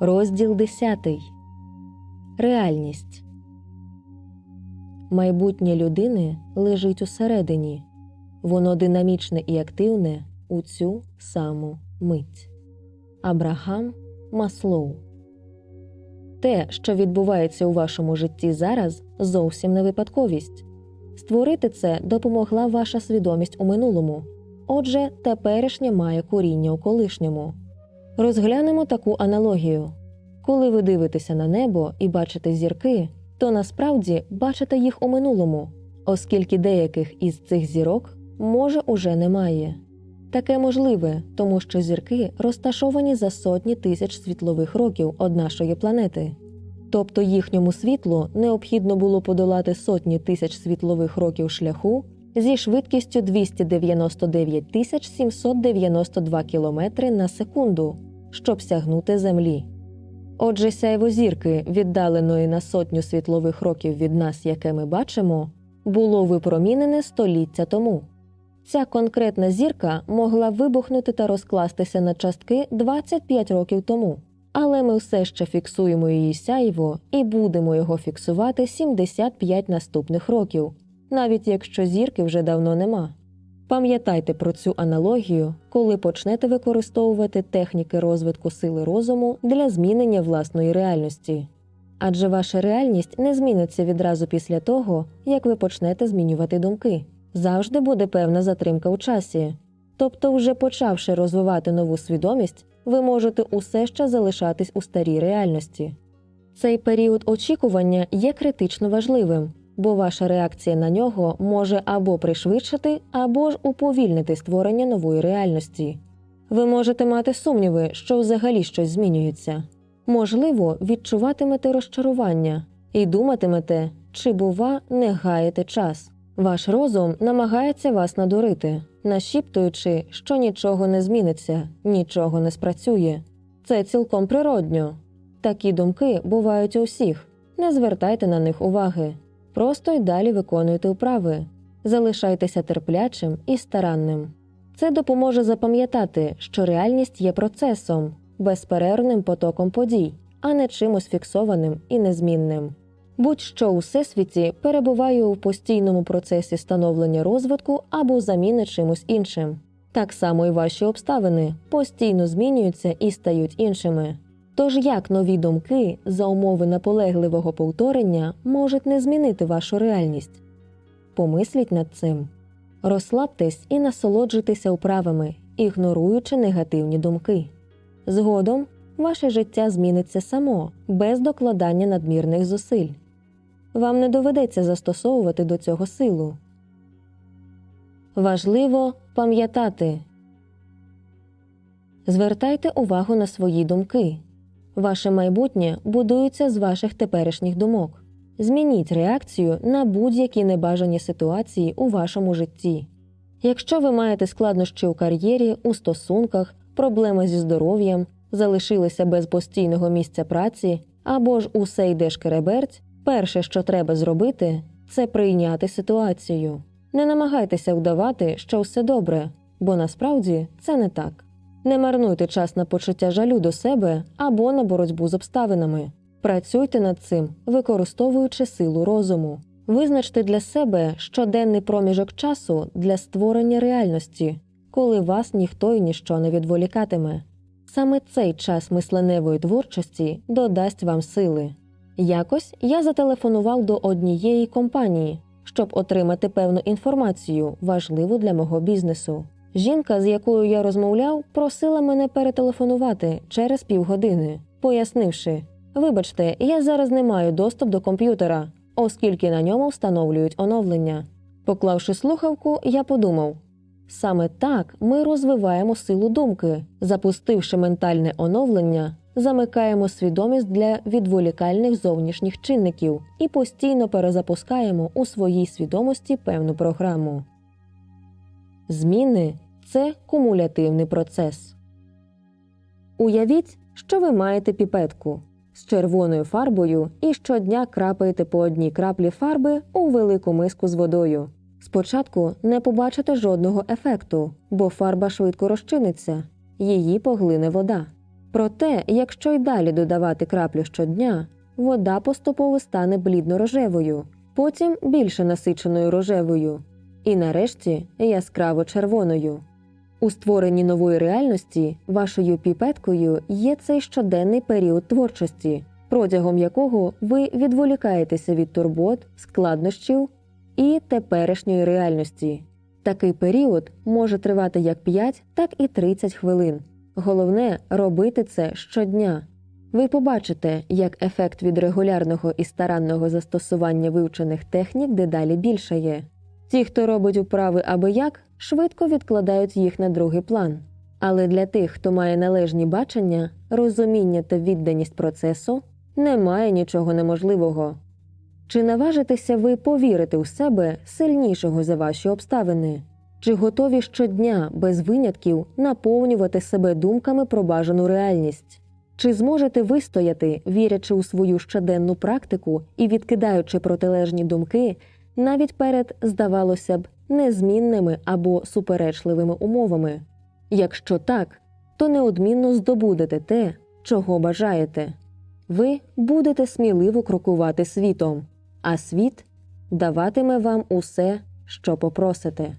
Розділ 10. Реальність. Майбутнє людини лежить усередині. Воно динамічне і активне у цю саму мить. Абрахам Маслоу. Те, що відбувається у вашому житті зараз, зовсім не випадковість. Створити це допомогла ваша свідомість у минулому. Отже, теперішнє має коріння у колишньому. Розглянемо таку аналогію. Коли ви дивитеся на небо і бачите зірки, то насправді бачите їх у минулому, оскільки деяких із цих зірок може уже немає. Таке можливе, тому що зірки розташовані за сотні тисяч світлових років від нашої планети. Тобто їхньому світлу необхідно було подолати сотні тисяч світлових років шляху зі швидкістю 299 тисяч 792 км на секунду, щоб сягнути Землі. Отже, сяйво зірки, віддаленої на сотню світлових років від нас, яке ми бачимо, було випромінене століття тому. Ця конкретна зірка могла вибухнути та розкластися на частки 25 років тому, але ми все ще фіксуємо її сяйво і будемо його фіксувати 75 наступних років, навіть якщо зірки вже давно нема. Пам'ятайте про цю аналогію, коли почнете використовувати техніки розвитку сили розуму для змінення власної реальності. Адже ваша реальність не зміниться відразу після того, як ви почнете змінювати думки. Завжди буде певна затримка у часі. Тобто, вже почавши розвивати нову свідомість, ви можете усе ще залишатись у старій реальності. Цей період очікування є критично важливим, бо ваша реакція на нього може або пришвидшити, або ж уповільнити створення нової реальності. Ви можете мати сумніви, що взагалі щось змінюється. Можливо, відчуватимете розчарування і думатимете, чи, бува, не гаєте час. Ваш розум намагається вас надурити, нашіптуючи, що нічого не зміниться, нічого не спрацює. Це цілком природньо. Такі думки бувають у всіх. Не звертайте на них уваги. Просто й далі виконуйте вправи. Залишайтеся терплячим і старанним. Це допоможе запам'ятати, що реальність є процесом, безперервним потоком подій, а не чимось фіксованим і незмінним. Будь-що у всесвіті перебуває у постійному процесі становлення розвитку або заміни чимось іншим. Так само і ваші обставини постійно змінюються і стають іншими. Тож як нові думки за умови наполегливого повторення можуть не змінити вашу реальність? Помисліть над цим. Розслабтесь і насолоджуйтеся вправами, ігноруючи негативні думки. Згодом ваше життя зміниться само, без докладання надмірних зусиль. Вам не доведеться застосовувати до цього силу. Важливо пам'ятати звертайте увагу на свої думки. Ваше майбутнє будується з ваших теперішніх думок. Змініть реакцію на будь-які небажані ситуації у вашому житті. Якщо ви маєте складнощі у кар'єрі, у стосунках, проблеми зі здоров'ям, залишилися без постійного місця праці або ж усе йде шкереберть, перше, що треба зробити, це прийняти ситуацію. Не намагайтеся вдавати, що все добре, бо насправді це не так. Не марнуйте час на почуття жалю до себе або на боротьбу з обставинами. Працюйте над цим, використовуючи силу розуму. Визначте для себе щоденний проміжок часу для створення реальності, коли вас ніхто і ніщо не відволікатиме. Саме цей час мисленевої творчості додасть вам сили. Якось я зателефонував до однієї компанії, щоб отримати певну інформацію, важливу для мого бізнесу. Жінка, з якою я розмовляв, просила мене перетелефонувати через півгодини, пояснивши: Вибачте, я зараз не маю доступ до комп'ютера, оскільки на ньому встановлюють оновлення. Поклавши слухавку, я подумав: саме так ми розвиваємо силу думки, запустивши ментальне оновлення, замикаємо свідомість для відволікальних зовнішніх чинників і постійно перезапускаємо у своїй свідомості певну програму. Зміни це кумулятивний процес. Уявіть, що ви маєте піпетку з червоною фарбою і щодня крапаєте по одній краплі фарби у велику миску з водою. Спочатку не побачите жодного ефекту, бо фарба швидко розчиниться, її поглине вода. Проте, якщо й далі додавати краплю щодня, вода поступово стане блідно-рожевою, потім більше насиченою рожевою, і нарешті яскраво червоною. У створенні нової реальності вашою піпеткою є цей щоденний період творчості, протягом якого ви відволікаєтеся від турбот, складнощів і теперішньої реальності. Такий період може тривати як 5, так і 30 хвилин. Головне робити це щодня. Ви побачите, як ефект від регулярного і старанного застосування вивчених технік дедалі більшає. Ті, хто робить управи аби як, швидко відкладають їх на другий план. Але для тих, хто має належні бачення, розуміння та відданість процесу, немає нічого неможливого. Чи наважитеся ви повірити у себе сильнішого за ваші обставини? Чи готові щодня без винятків наповнювати себе думками про бажану реальність? Чи зможете вистояти, вірячи у свою щоденну практику і відкидаючи протилежні думки навіть перед, здавалося б, незмінними або суперечливими умовами? Якщо так, то неодмінно здобудете те, чого бажаєте. Ви будете сміливо крокувати світом, а світ даватиме вам усе, що попросите.